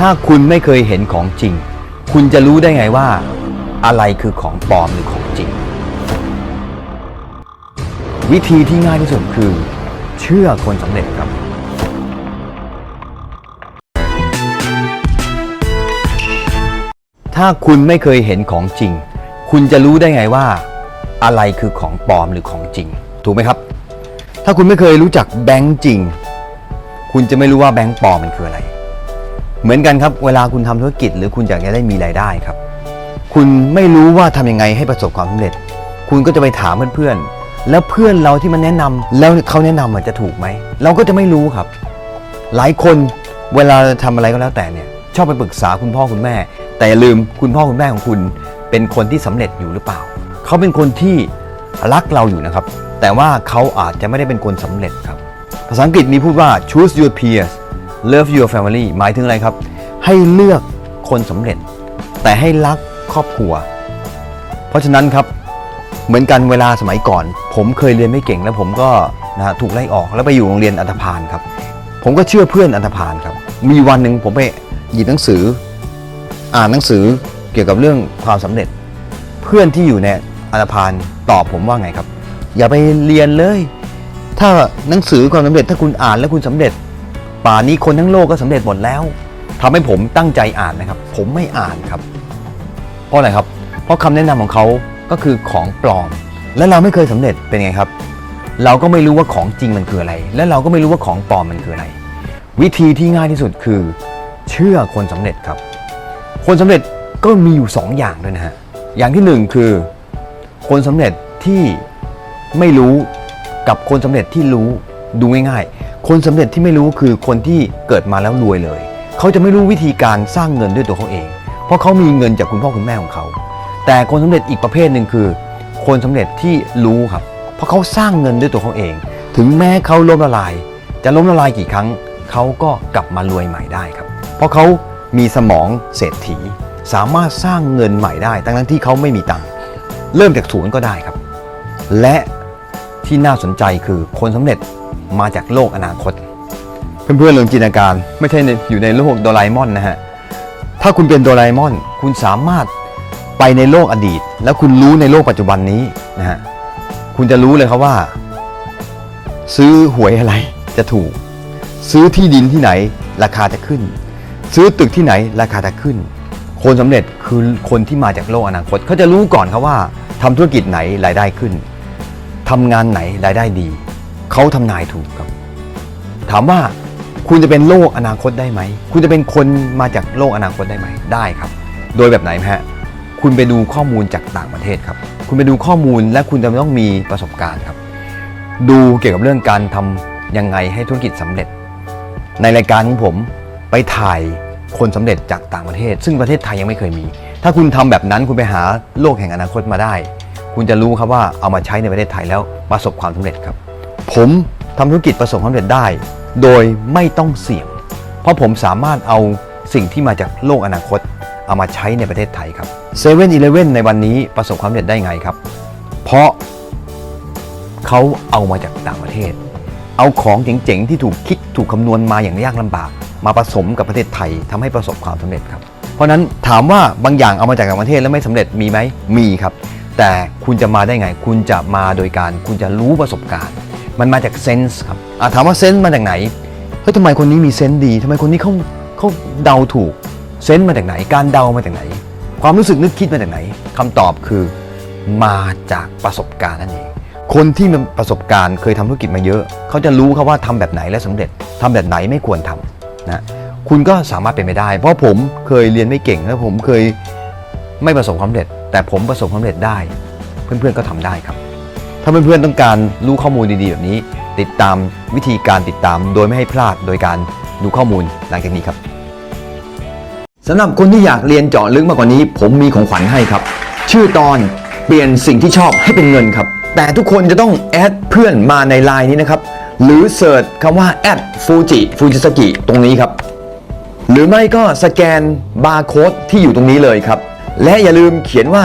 ถ้าคุณไม่เคยเห็นของจริง คุณจะรู้ได้ไงว่า อะไรคือของปลอมหรือของจริง วิธีที่ง่ายที่สุดคือ เชื่อคนสำเร็จครับถ้าคุณไม่เคยเห็นของจริง คุณจะรู้ได้ไงว่า อะไรคือของปลอมหรือของจริง ถูกไหมครับ ถ้าคุณไม่เคยรู้จักแบงก์จริง คุณจะไม่รู้ว่าแบงก์ปลอมมันคืออะไร เหมือนกันครับเวลาคุณทำธุรกิจ หรือคุณอยากจะได้มีรายได้ครับ คุณไม่รู้ว่าทำยังไงให้ประสบความสำเร็จ คุณก็จะไปถามเพื่อนๆแล้วเพื่อนเราที่มันแนะนำแล้วเขาแนะนำมันจะถูกไหมเราก็จะไม่รู้ครับ หลายคนเวลาทำอะไรก็แล้วแต่เนี่ย ชอบไปปรึกษาคุณพ่อคุณแม่ แต่ลืมคุณพ่อคุณแม่ของคุณ เป็นคนที่สำเร็จอยู่หรือเปล่า เขาเป็นคนที่รักเราอยู่นะครับ แต่ว่าเขาอาจจะไม่ได้เป็นคนสำเร็จครับ ภาษาอังกฤษมีพูดว่า choose your peers love your family หมายถึงอะไรครับ ให้เลือกคนสำเร็จ แต่ให้รักครอบครัว เพราะฉะนั้นครับเหมือนกันเวลาสมัยก่อน ผมเคยเรียนไม่เก่งแล้วผมก็นะถูกไล่ออกแล้วไปอยู่โรงเรียนอันธพาลครับ ผมก็เชื่อเพื่อนอันธพาลครับ มีวันหนึ่งผมไปหยิบหนังสือ อ่านหนังสือเกี่ยวกับเรื่องความสำเร็จ เพื่อนที่อยู่ในอันธพาลตอบผมว่าไงครับ อย่าไปเรียนเลย ถ้าหนังสือความสำเร็จถ้าคุณอ่านแล้วคุณสำเร็จ ป่านนี้คนทั้งโลกก็สำเร็จหมดแล้วทำให้ผมตั้งใจอ่านนะครับ ผมไม่อ่านครับ เพราะอะไรครับ เพราะคำแนะนำของเขาก็คือของปลอม และเราไม่เคยสำเร็จเป็นไงครับ เราก็ไม่รู้ว่าของจริงมันคืออะไร และเราก็ไม่รู้ว่าของปลอมมันคืออะไร วิธีที่ง่ายที่สุดคือ เชื่อคนสำเร็จครับ คนสำเร็จก็มีอยู่สองอย่างด้วยนะฮะอย่างที่หนึ่งคือ คนสำเร็จที่ไม่รู้กับคนสำเร็จที่รู้ดูง่ายๆ คนสำเร็จที่ไม่รู้คือคนที่เกิดมาแล้วรวยเลย เขาจะไม่รู้วิธีการสร้างเงินด้วยตัวเขาเอง เพราะเขามีเงินจากคุณพ่อคุณแม่ของเขา แต่คนสำเร็จอีกประเภทหนึ่งคือ คนสำเร็จที่รู้ครับ เพราะเขาสร้างเงินด้วยตัวเขาเอง ถึงแม้เขาล้มละลาย จะล้มละลายกี่ครั้ง เขาก็กลับมารวยใหม่ได้ครับ เพราะเขามีสมองเศรษฐี สามารถสร้างเงินใหม่ได้ทั้งๆที่เขาไม่มีตังค์เริ่มจากศูนย์ก็ได้ครับ และที่น่าสนใจคือคนสำเร็จ มาจากโลกอนาคต เพื่อนๆลองจินตนาการไม่ใช่ในอยู่ในโลกโดราเอมอนนะฮะถ้าคุณเป็นโดราเอมอน คุณสามารถไปในโลกอดีต แล้วคุณรู้ในโลกปัจจุบันนี้นะฮะคุณจะรู้เลยครับว่า ซื้อหวยอะไรจะถูก ซื้อที่ดินที่ไหนราคาจะขึ้น ซื้อตึกที่ไหนราคาจะขึ้น คนสำเร็จคือคนที่มาจากโลกอนาคตเขาจะรู้ก่อนครับว่าทำธุรกิจไหนรายได้ขึ้นทำงานไหนรายได้ดี เขาทำนายถูกครับ ถามว่าคุณจะเป็นโลกอนาคตได้ไหม คุณจะเป็นคนมาจากโลกอนาคตได้ไหม ได้ครับ โดยแบบไหนฮะ คุณไปดูข้อมูลจากต่างประเทศครับ คุณไปดูข้อมูลและคุณจะต้องมีประสบการณ์ครับ ดูเกี่ยวกับเรื่องการทำยังไงให้ธุรกิจสำเร็จ ในรายการของผมไปถ่ายคนสำเร็จจากต่างประเทศ ซึ่งประเทศไทยยังไม่เคยมี ถ้าคุณทำแบบนั้นคุณไปหาโลกแห่งอนาคตมาได้ คุณจะรู้ครับว่าเอามาใช้ในประเทศไทยแล้วประสบความสำเร็จครับ ผมทำธุรกิจประสบความสำเร็จได้ โดยไม่ต้องเสี่ยง เพราะผมสามารถเอาสิ่งที่มาจากโลกอนาคต เอามาใช้ในประเทศไทยครับเซเว่นอีเลเว่นในวันนี้ประสบความสำเร็จได้ไงครับ เพราะเขาเอามาจากต่างประเทศ เอาของเจ๋งๆที่ถูกคิดถูกคำนวณมาอย่างยากลำบาก มาผสมกับประเทศไทยทำให้ประสบความสำเร็จครับ เพราะฉะนั้นถามว่าบางอย่างเอามาจากต่างประเทศแล้วไม่สำเร็จมีไหมมีครับ แต่คุณจะมาได้ไง คุณจะมาโดยการคุณจะรู้ประสบการณ์ มันมาจากเซนส์ครับถามว่าเซนส์มาจากไหนเฮ้ยทำไมคนนี้มีเซนส์ดีทำไมคนนี้เขาเขาเดาถูกเซนส์มาจากไหน การเดามาจากไหน ความรู้สึกนึกคิดมาจากไหนคำตอบคือมาจากประสบการณ์นั่นเองคนที่มีประสบการณ์เคยทำธุรกิจมาเยอะ เขาจะรู้ครับว่าทำแบบไหนและสำเร็จทำแบบไหนไม่ควรทำนะคุณก็สามารถเป็นไปได้ เพราะผมเคยเรียนไม่เก่งและผมเคยไม่ประสบความสำเร็จ แต่ผมประสบความสำเร็จได้ เพื่อนๆก็ทำได้ครับ ถ้าเพื่อนๆต้องการรู้ข้อมูลดีๆแบบนี้ ติดตามวิธีการติดตาม โดยไม่ให้พลาดโดยการดูข้อมูลหลังจากนี้ครับสำหรับคนที่อยากเรียนเจาะลึกมากกว่านี้ ผมมีของขวัญให้ครับ ชื่อตอนเปลี่ยนสิ่งที่ชอบให้เป็นเงินครับ แต่ทุกคนจะต้องแอดเพื่อนมาในไลน์นี้นะครับ หรือเสิร์ชคำว่าแอดฟูจิฟูจิสกิตรงนี้ครับ หรือไม่ก็สแกนบาร์โค้ดที่อยู่ตรงนี้เลยครับ และอย่าลืมเขียนว่า